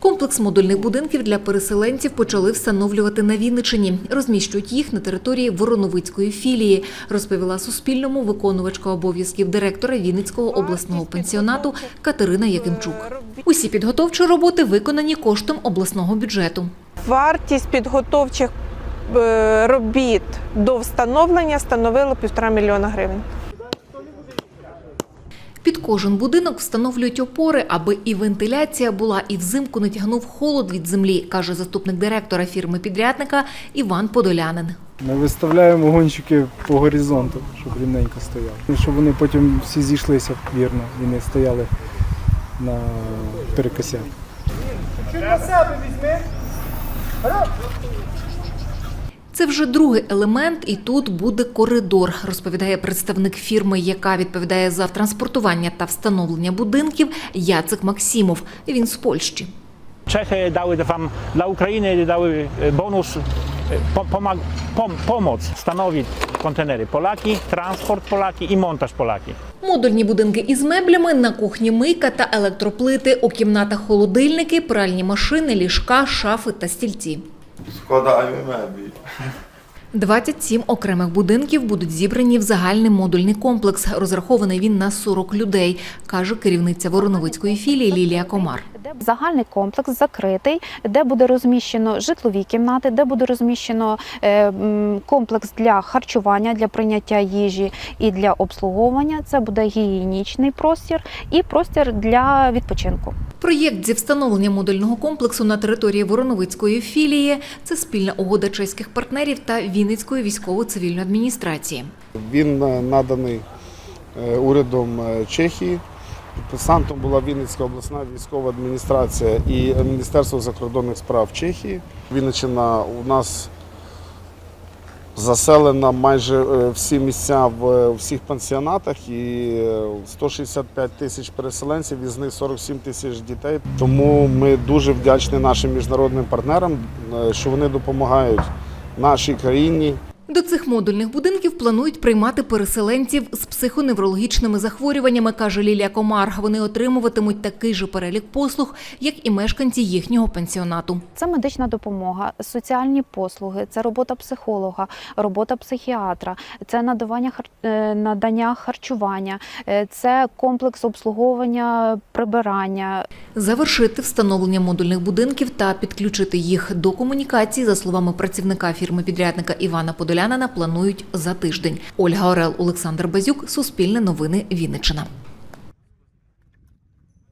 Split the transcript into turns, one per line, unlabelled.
Комплекс модульних будинків для переселенців почали встановлювати на Вінничині. Розміщують їх на території Вороновицької філії, розповіла Суспільному виконувачка обов'язків директора Вінницького обласного пенсіонату Катерина Якимчук. Усі підготовчі роботи виконані коштом обласного бюджету.
Вартість підготовчих е, робіт до встановлення становила півтора мільйона гривень.
Під кожен будинок встановлюють опори, аби і вентиляція була, і взимку не тягнув холод від землі, каже заступник директора фірми-підрядника Іван Подолянин.
Ми виставляємо гонщики по горизонту, щоб рівненько стояли. І щоб вони потім всі зійшлися вірно і не стояли на перекосях.
Це вже другий елемент, і тут буде коридор, розповідає представник фірми, яка відповідає за транспортування та встановлення будинків Яцек Максимов. Він з Польщі.
Dały wam, dla Ukrainy dały e, bonus, e, po, pomag, pom, pomoc stanowić kontenery Polaki, transport Polaki i montaż Polaki.
Модульні будинки із меблями на кухні мийка та електроплити. У кімнатах холодильники, пральні машини, ліжка, шафи та стільці.
Складаємо меблі.
27 окремих будинків будуть зібрані в загальний модульний комплекс. Розрахований він на 40 людей, каже керівниця Вороновицької філії Лілія Комар.
Загальний комплекс закритий, де буде розміщено житлові кімнати, де буде розміщено е, комплекс для харчування, для прийняття їжі і для обслуговування. Це буде гігієнічний простір і простір для відпочинку.
Проєкт зі встановлення модульного комплексу на території Вороновицької філії це спільна угода чеських партнерів та Вінницької військово-цивільної адміністрації.
Він е, наданий е, урядом Чехії. Підписантом була Вінницька обласна військова адміністрація і Міністерство закордонних справ Чехії. Вінниччина у нас заселена майже е, всі місця в е, всіх пансіонатах і е, 165 тисяч переселенців, із них 47 тисяч дітей. Тому ми дуже вдячні нашим міжнародним партнерам, е, що вони допомагають нашій країні
До цих модульних будинків планують приймати переселенців з психоневрологічними захворюваннями, каже Лілія Комар. Вони отримуватимуть такий же перелік послуг, як і мешканці їхнього пенсіонату.
Це медична допомога, соціальні послуги, це робота психолога, робота психіатра, це надавання е, надання харчування, е, це комплекс обслуговування прибирання,
Завершити встановлення модульних будинків та підключити їх до комунікації, за словами працівника фірми-підрядника Івана Подолянина, планують за тиждень. Ольга Орел, Олександр Базюк, Суспільне новини, Вінниччина.